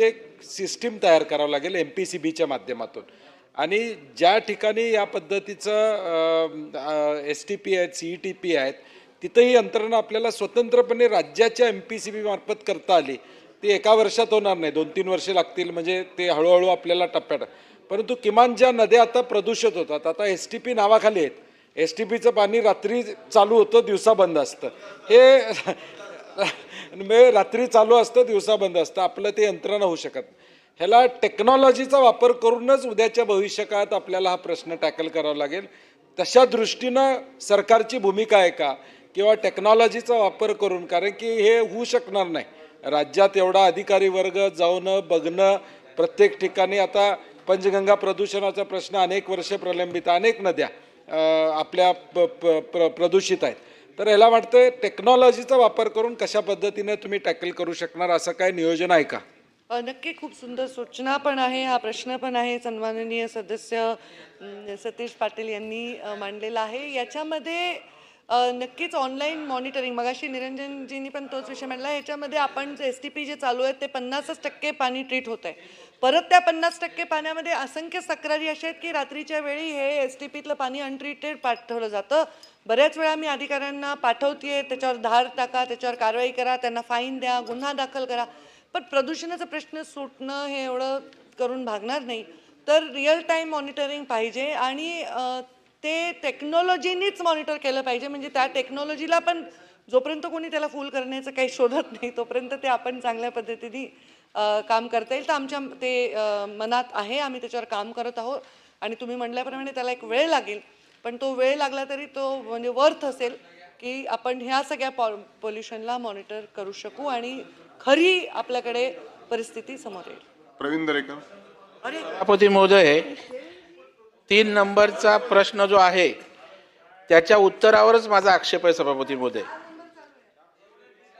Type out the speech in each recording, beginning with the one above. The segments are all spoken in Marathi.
एक सिस्टीम तयार करावं लागेल एम पी सी बीच्या माध्यमातून. आणि ज्या ठिकाणी या पद्धतीचं एस टी पी आहेत सी ई टी पी आहेत तिथंही यंत्रणा आपल्याला स्वतंत्रपणे राज्याच्या एम पी सी बी मार्फत करता आली. ती एका वर्षात होणार नाही दोन तीन वर्षे लागतील म्हणजे ते हळूहळू आपल्याला टप्प्यात परंतु किमान ज्या नद्या आता प्रदूषित होतात आता एस टी पी नावाखाली आहेत. एस टी पीचं पाणी रात्री चालू होतं दिवसा बंद असतं. हे म्हणजे रात्री चालू असतं दिवसा बंद असतं. आपलं ते यंत्रणा होऊ शकत ह्याला टेक्नॉलॉजीचा वापर करूनच उद्याच्या भविष्यकाळात आपल्याला हा प्रश्न टॅकल करावा लागेल. तशा दृष्टीनं सरकारची भूमिका आहे का? किंवा टेक्नॉलॉजीचा वापर करून कारण की हे होऊ शकणार नाही. राज्यात एवढा अधिकारी वर्ग जाऊन बघणं प्रत्येक ठिकाणी आता पंचगंगा प्रदूषणाचा प्रश्न अनेक वर्षे प्रलंबित अनेक नद्या आपल्या प- प- प्र- प्रदूषित आहेत. तर ह्याला वाटतं टेक्नॉलॉजीचा वापर करून कशा पद्धतीने तुम्ही टॅकल करू शकणार असं काय नियोजन आहे का? नक्की खूप सुंदर सूचना पण आहे हा प्रश्न पण आहे. सन्माननीय सदस्य सतीश पाटील यांनी मांडलेला आहे. याच्यामध्ये नक्कीच ऑनलाईन मॉनिटरिंग मगाशी निरंजनजींनी पण तोच विषय मांडला. याच्यामध्ये आपण जे एस टी पी जे चालू आहे ते पन्नासच टक्के पाणी ट्रीट होत आहे. परत त्या पन्नास टक्के पाण्यामध्ये असंख्य तक्रारी अशा आहेत की रात्रीच्या वेळी हे एस टी पीतलं पाणी अनट्रीटेड पाठवलं जातं. बऱ्याच वेळा मी अधिकाऱ्यांना पाठवते त्याच्यावर धार टाका त्याच्यावर कारवाई करा त्यांना फाईन द्या गुन्हा दाखल करा. पण प्रदूषणाचा प्रश्न सुटणं हे एवढं करून भागणार नाही. तर रिअल टाईम मॉनिटरिंग पाहिजे आणि ते टेक्नॉलॉजीनीच मॉनिटर केलं पाहिजे. म्हणजे त्या टेक्नॉलॉजीला पण जोपर्यंत कोणी त्याला फुल करण्याचं काही शोधत नाही तोपर्यंत ते आपण चांगल्या पद्धतीने काम करता येईल. तर आमच्या ते मनात आहे. आम्ही त्याच्यावर काम करत आहोत. आणि तुम्ही म्हटल्याप्रमाणे त्याला एक वेळ लागेल. पण तो वेळ लागला तरी तो म्हणजे वर्थ असेल की आपण ह्या सगळ्या पॉ पोल्युशनला मॉनिटर करू शकू आणि खरी आपल्याकडे परिस्थिती समोर येईल. प्रवीण दरेकर. अरे महोदय तीन नंबरचा प्रश्न जो आहे त्याच्या उत्तरावरच माझा आक्षेप आहे सभापती महोदय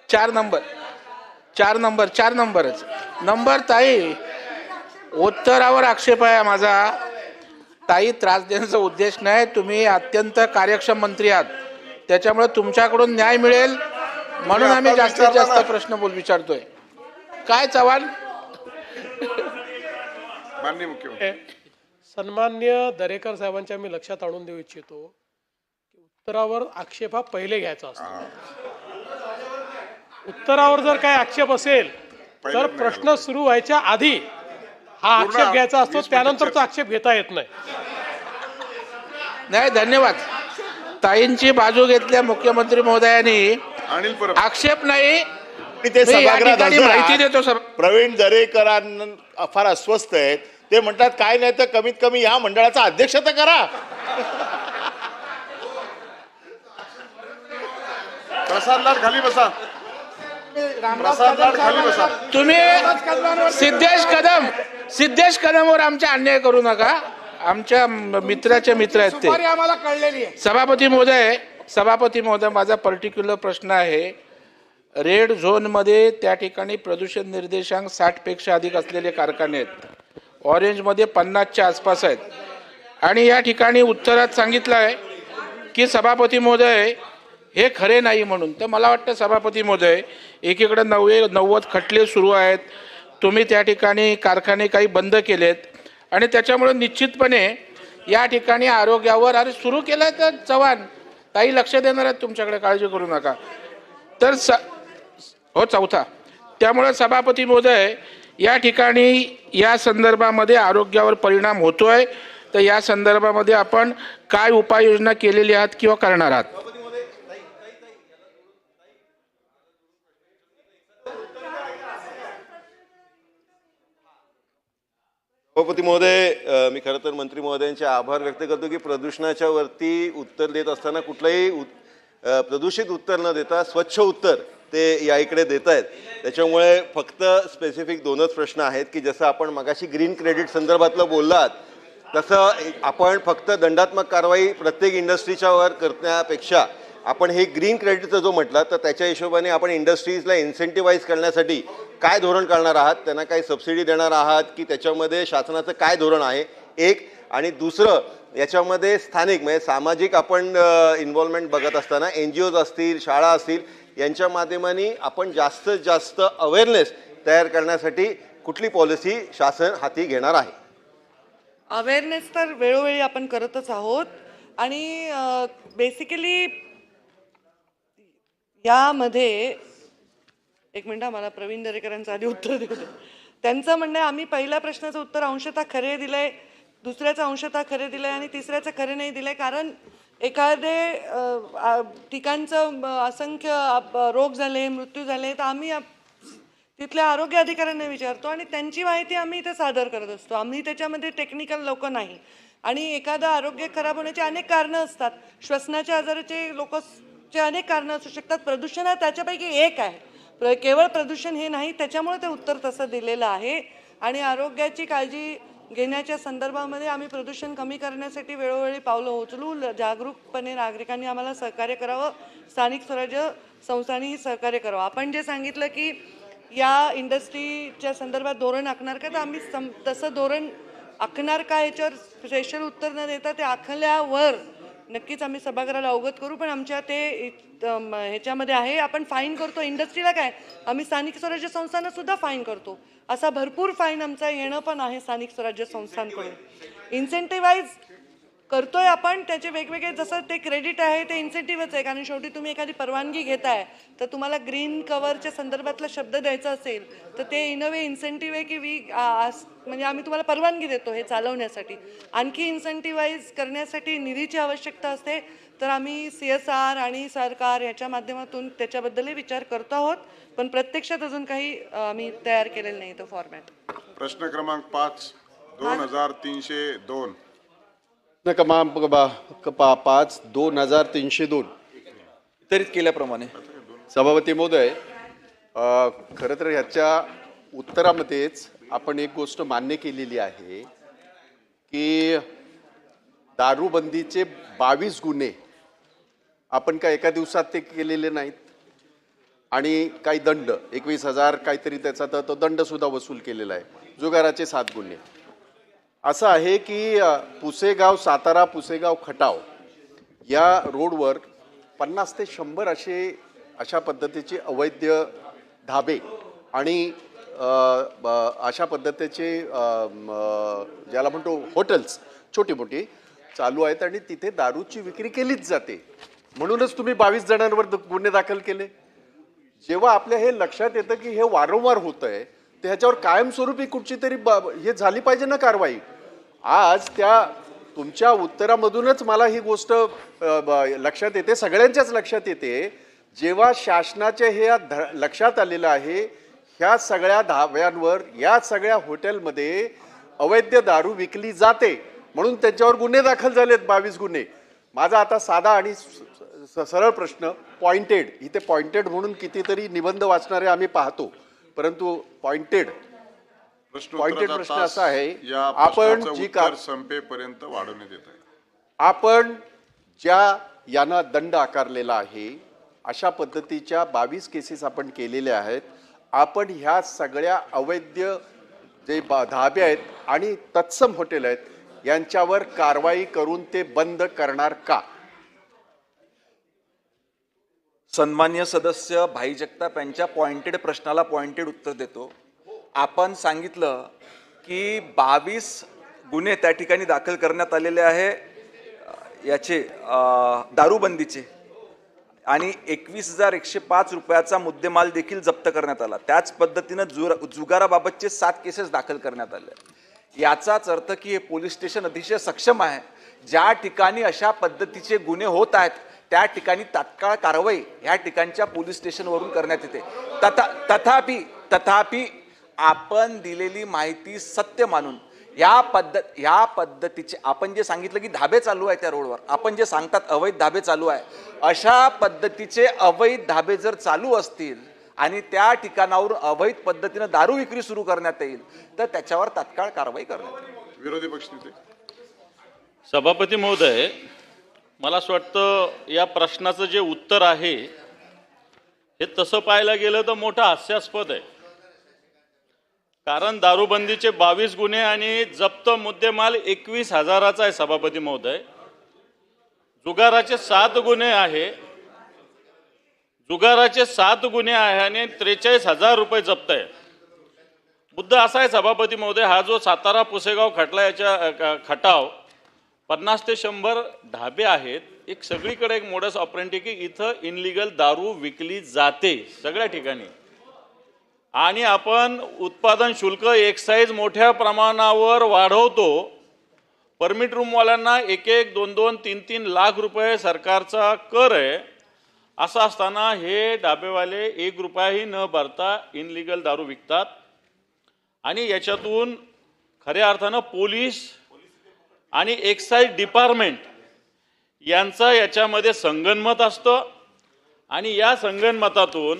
चार नंबर. चार नंबर चार नंबरच. नंबर ताई उत्तरावर आक्षेप आहे माझा. ताई त्रास देण्याचा उद्देश नाही तुम्ही अत्यंत कार्यक्षम मंत्री आहात. त्याच्यामुळे तुमच्याकडून न्याय मिळेल म्हणून आम्ही जास्तीत जास्त. प्रश्न बोल विचारतोय. काय चव्हाण? माननीय मुख्यमंत्री. सन्मान्य दरेकर साहेबांच्या मी लक्षात आणून देऊ इच्छितो की उत्तरावर आक्षेप हा पहिले घ्यायचा असतो. उत्तरावर जर काय आक्षेप असेल तर प्रश्न सुरू व्हायच्या आधी हा आक्षेप घ्यायचा असतो त्यानंतर तो आक्षेप घेता येत नाही. नाही धन्यवाद. ताईंची बाजू घेतल्या मुख्यमंत्री महोदयांनी. अनिल परब आक्षेप नाही. माहिती. देतो सर. प्रवीण दरेकरांना फार अस्वस्थ आहेत. ते म्हणतात काय नाही तर कमीत कमी या मंडळाचा अध्यक्ष तर करा. प्रसाद खाली बसा. प्रसाद लाड खाली बसा. तुम्ही सिद्धेश कदम सिद्धेश कदमवर आमच्या अन्याय करू नका. आमच्या मित्राचे मित्र आहेत ते. आम्हाला कळलेली आहे. सभापती महोदय सभापती महोदय माझा पर्टिक्युलर प्रश्न आहे. रेड झोनमध्ये त्या ठिकाणी प्रदूषण निर्देशांक साठपेक्षा अधिक असलेले कारखाने आहेत. ऑरेंजमध्ये पन्नासच्या आसपास आहेत. आणि या ठिकाणी उत्तरात सांगितलं आहे की सभापती महोदय हे खरे नाही म्हणून. तर मला वाटतं सभापती महोदय एकीकडे नव्वे नव्वद खटले सुरू आहेत. तुम्ही त्या ठिकाणी कारखाने काही बंद केलेत. आणि त्याच्यामुळे निश्चितपणे या ठिकाणी आरोग्यावर अरे सुरू केलं तर चव्हाण. काही लक्ष देणार आहेत तुमच्याकडे काळजी करू नका. तर स हो चौथा. त्यामुळे सभापती महोदय या ठिकाणी या संदर्भामध्ये आरोग्यावर परिणाम होतो आहे तर या संदर्भामध्ये आपण काय उपाययोजना केलेली आहात किंवा करणार आहात? सभापती महोदय मी खरं तर मंत्री महोदयांचे आभार व्यक्त करतो की प्रदूषणाच्या वरती उत्तर देत असताना कुठलंही उत- प्रदूषित उत्तर न देता स्वच्छ उत्तर ते या इकडे देत आहेत त्याच्यामुळे फक्त स्पेसिफिक दोनच प्रश्न आहेत की जसं आपण मगाशी ग्रीन क्रेडिट संदर्भातलं बोललात तसं आपण फक्त दंडात्मक कारवाई प्रत्येक इंडस्ट्रीच्या वर करण्यापेक्षा आपण हे ग्रीन क्रेडिटचं जो म्हटलं तर त्याच्या हिशोबाने आपण इंडस्ट्रीजला इन्सेंटिव्हाइज करण्यासाठी काय धोरण काढणार आहात त्यांना काही सबसिडी देणार आहात की त्याच्यामध्ये शासनाचं काय धोरण आहे एक. आणि दुसरं याच्यामध्ये स्थानिक म्हणजे सामाजिक आपण इन्व्हॉल्वमेंट बघत असताना एन जी ओज असतील शाळा असतील यांच्या माध्यमाने आपण जास्तीत जास्त अवेअरनेस तयार करण्यासाठी कुठली पॉलिसी शासन हाती घेणार आहे? अवेअरनेस तर वेळोवेळी आपण करतच आहोत. आणि बेसिकली यामध्ये एक मिनिट मला प्रवीण दरेकरांचं आधी उत्तर देऊ दे. त्यांचं म्हणणं आहे आम्ही पहिल्या प्रश्नाचं उत्तर अंशतः खरे दिलंय दुसऱ्याचं अंशतः खरे दिलंय आणि तिसऱ्याचं खरे नाही दिलंय. कारण एखादे ठिकाणचं असंख्य रोग झाले मृत्यू झाले तर आम्ही तिथल्या आरोग्य अधिकाऱ्यांना विचारतो आणि त्यांची माहिती आम्ही इथे सादर करत असतो. आम्ही त्याच्यामध्ये टेक्निकल लोक नाही. आणि एखादं आरोग्य खराब होण्याची अनेक कारणं असतात. श्वसनाच्या आजाराचे लोकचे अनेक कारणं असू शकतात. प्रदूषण हा त्याच्यापैकी एक आहे. प्र केवळ प्रदूषण हे नाही त्याच्यामुळे ते उत्तर तसं दिलेलं आहे. आणि आरोग्याची काळजी घेण्याच्या संदर्भामध्ये आम्ही प्रदूषण कमी करण्यासाठी वेळोवेळी पावलं उचलू जागरूकपणे नागरिकांनी आम्हाला सहकार्य करावं. स्थानिक स्वराज्य संस्थांनीही सहकार्य करावं. आपण जे सांगितलं की या इंडस्ट्रीच्या संदर्भात धोरण आखणार का तर आम्ही सम तसं धोरण आखणार का याच्यावर स्पेशल उत्तर न देता ते आखल्यावर नक्कीच आम्ही सभागृहाला अवगत करू पण आमच्या ते ह्याच्यामध्ये आहे आपण फाईन करतो. इंडस्ट्रीला काय? आम्ही स्थानिक स्वराज्य संस्थांना सुद्धा फाईन करतो. असा भरपूर फाईन आमचा येणं पण आहे स्थानिक स्वराज्य संस्थांकडून. इन्सेंटिवाईज करतोय आपण त्याचे वेगवेगळे जसं ते क्रेडिट आहे ते इन्सेंटिव्हच आहे. कारण शेवटी तुम्ही एखादी परवानगी घेताय तर तुम्हाला ग्रीन कव्हरच्या संदर्भातला शब्द द्यायचा असेल तर ते इन अ वे इन्सेंटिव्ह आहे की वी म्हणजे आम्ही तुम्हाला परवानगी देतो हे चालवण्यासाठी. आणखी इन्सेंटिव्हाइज करण्यासाठी निधीची आवश्यकता असते. तर आम्ही सी एस आर आणि सरकार याच्या माध्यमातून त्याच्याबद्दलही विचार करतो आहोत पण प्रत्यक्षात अजून काही आम्ही तयार केलेलं नाही तो फॉर्मॅट प्रश्न क्रमांक पाच दोन हजार तीनशे दोन. क्रमांक ब- पा- पाच दोन हजार तीनशे दोन. वितरित केल्याप्रमाणे. सभापती महोदय खरं तर ह्याच्या उत्तरामध्येच आपण एक गोष्ट मान्य केलेली आहे की दारूबंदीचे बावीस गुन्हे आपण काय एका दिवसात ते केलेले नाहीत. आणि काही दंड एकवीस हजार काहीतरी त्याचा तर तो दंड सुद्धा वसूल केलेला आहे. जुगाराचे सात गुन्हे. असं आहे की पुसेगाव सातारा पुसेगाव खटाव या रोडवर पन्नास ते शंभर असे अशा पद्धतीचे अवैध धाबे आणि ब- अशा पद्धतीचे ज्याला म्हणतो हॉटेल्स छोटी मोठी चालू आहेत आणि तिथे दारूची विक्री केलीच जाते. म्हणूनच तुम्ही बावीस जणांवर गुन्हे दाखल केले. जेव्हा आपल्या हे लक्षात येतं की हे वारंवार होतं आहे तर ह्याच्यावर कायमस्वरूपी कुठची तरी ब- हे झाली पाहिजे ना कारवाई. आज त्या तुमच्या उत्तरामधूनच मला ही गोष्ट ब- लक्षात येते सगळ्यांच्याच लक्षात येते. जेव्हा शासनाच्या हे ध- लक्षात आलेलं आहे ह्या सगळ्या धाव्यांवर या सगळ्या हॉटेलमध्ये अवैध दारू विकली जाते. म्हणून त्यांच्यावर गुन्हे दाखल झालेत बावीस गुन्हे. माझा आता साधा आणि स- स- सरळ प्रश्न पॉइंटेड. इथे पॉइंटेड म्हणून कितीतरी निबंध वाचणारे आम्ही पाहतो. परंतु पॉइंटेड प्रश्नोत्तराचा प्रश्न असा आहे, आपण जी उत्तर का- संपेपर्यंत वाढवण्यात येत आहे. आपण ज्या यांना दंड आकारलेला आहे अशा पद्धतीच्या बावीस केसेस आपण केलेल्या आहेत. आपण ह्या सगळ्या अवैध जे बा- धाबे आहेत आणि तत्सम हॉटेल आहेत यांच्यावर कारवाई करून ते बंद करणार का? सन्मान्य सदस्य भाई जगताप यांच्या पॉइंटेड प्रश्नाला पॉइंटेड उत्तर देतो. आपण सांगितलं की बावीस गुन्हे त्या ठिकाणी दाखल करण्यात आलेले आहे याचे दारूबंदीचे. आणि एकवीस हजार एकशे पाच रुपयाचा मुद्देमाल देखील जप्त करण्यात आला. त्याच पद्धतीनं जुरा जुगाराबाबतचे सात केसेस दाखल करण्यात आले. याचाच अर्थ की हे पोलीस स्टेशन अतिशय सक्षम आहे. ज्या ठिकाणी अशा पद्धतीचे गुन्हे होत आहेत त्या ठिकाणी तात्काळ कारवाई ह्या ठिकाणच्या पोलीस स्टेशनवरून करण्यात येते. तथा तथापि तथापि आपण दिलेली माहिती सत्य मानून या पद्धत ह्या पद्धतीचे आपण जे सांगितलं की धाबे चालू आहे त्या रोडवर आपण जे सांगतात अवैध धाबे चालू आहे अशा पद्धतीचे अवैध धाबे जर चालू असतील आणि त्या ठिकाणावरून अवैध पद्धतीनं दारू विक्री सुरू करण्यात येईल तर त्याच्यावर तात्काळ कारवाई करण्यात येईल. विरोधी पक्षनेते सभापती महोदय मला असं वाटतं या प्रश्नाचं जे उत्तर आहे हे तसं पाहायला गेलं तर मोठं हास्यास्पद आहे. कारण दारूबंदीचे बावीस गुन्हे आणि जप्त मुद्देमाल एकवीस हजाराचा आहे सभापती महोदय. जुगाराचे सात गुन्हे आहे. जुगाराचे सात गुन्हे आहे आणि त्रेचाळीस हजार रुपये जप्त आहे. मुद्दा असा आहे सभापती महोदय हा जो सातारा पुसेगाव खटला याच्या खटाव पन्नास ते शंभर ढाबे आहेत. एक सगळीकडे एक मोडस ऑपरेंटी की इथं इनलिगल दारू विकली जाते सगळ्या ठिकाणी. आणि आपण उत्पादन शुल्क एक्साईज मोठ्या प्रमाणावर वाढवतो. परमिट रूमवाल्यांना एक एक दोन दोन तीन तीन लाख रुपये सरकारचा कर आहे. असं असताना हे डाबेवाले एक रुपयाही न भरता इनलिगल दारू विकतात. आणि याच्यातून खऱ्या अर्थानं पोलीस आणि एक्साईज डिपार्टमेंट यांचं याच्यामध्ये संगनमत असतं. आणि या संगनमतातून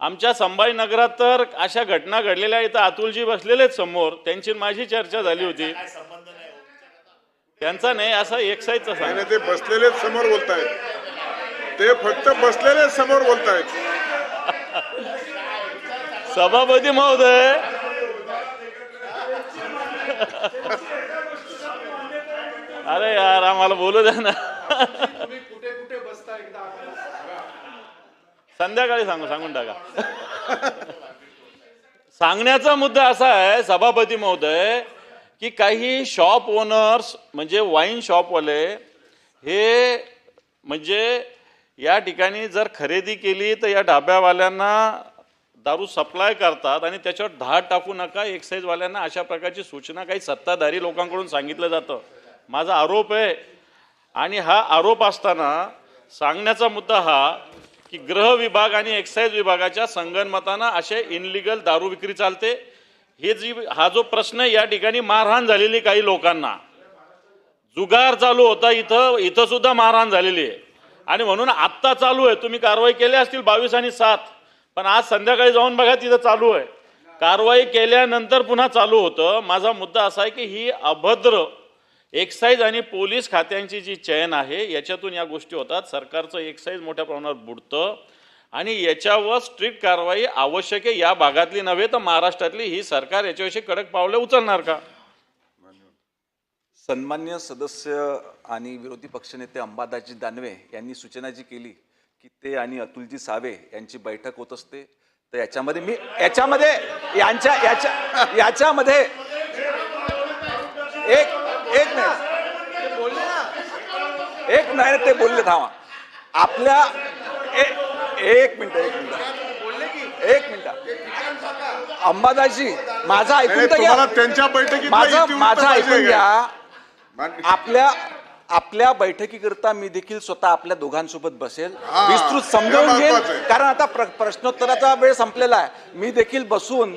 आमच्या संभाजीनगरात तर अशा घटना घडलेल्या इथं अतुलजी बसलेले आहेत समोर. त्यांची माझी चर्चा झाली होती. त्यांचा नाही असा एक्साईजचा सांग. ते बसलेलेच समोर बोलतायत. ते फक्त बसलेले समोर बोलतायत. सभापती महोदय. अरे यार आम्हाला बोलू द्या ना. संध्याकाळी सांगू सांगून टाका. सांगण्याचा मुद्दा असा आहे सभापती महोदय की काही शॉप ओनर्स म्हणजे वाईन शॉपवाले हे म्हणजे या ठिकाणी जर खरेदी केली तर या ढाब्यावाल्यांना दारू सप्लाय करतात आणि त्याच्यावर धाड टाकू नका एक्साईजवाल्यांना अशा प्रकारची सूचना काही सत्ताधारी लोकांकडून सांगितलं जातं. माझा आरोप आहे. आणि हा आरोप असताना सांगण्याचा मुद्दा हा की गृह विभाग आणि एक्साईज विभागाच्या संगनमतानं असे इनलिगल दारू विक्री चालते. हे जी हा जो प्रश्न या ठिकाणी मारहाण झालेली काही लोकांना. जुगार चालू होता इथं इथं सुद्धा मारहाण झालेली आहे. आणि म्हणून आत्ता चालू आहे. तुम्ही कारवाई केल्या असतील बावीस आणि सात. पण आज संध्याकाळी जाऊन बघा तिथं चालू आहे. कारवाई केल्यानंतर पुन्हा चालू होतं. माझा मुद्दा असा आहे की ही अभद्र एक्साईज आणि पोलीस खात्यांची जी चयन आहे याच्यातून या गोष्टी होतात. सरकारचं एक्साईज मोठ्या प्रमाणावर बुडतं आणि याच्यावर स्ट्रिक्ट कारवाई आवश्यक आहे. या भागातली नव्हे तर महाराष्ट्रातली ही सरकार याच्याविषयी कडक पावले उचलणार का? सन्मान्य सदस्य आणि विरोधी पक्षनेते अंबादाजी दानवे यांनी सूचना जी केली की ते आणि अतुलजी सावे यांची बैठक होत असते. तर याच्यामध्ये मी याच्यामध्ये यांच्या याच्या याच्यामध्ये एक एक मिनिट ते बोलले ना. एक नाही ते बोलले थांबा. आपल्या एक मिनिट एक मिनिट. एक मिनिट. अंबादासजी माझा ऐकून तर त्यांच्या बैठकीत माझं माझं ऐकून घ्या. आपल्या आपल्या बैठकीकरता मी देखील स्वतः आपल्या दोघांसोबत बसेल. विस्तृत समजावून घेईल. कारण आता प्र- प्रश्नोत्तराचा वेळ संपलेला आहे. मी देखील बसून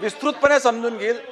विस्तृतपणे समजून घेईल.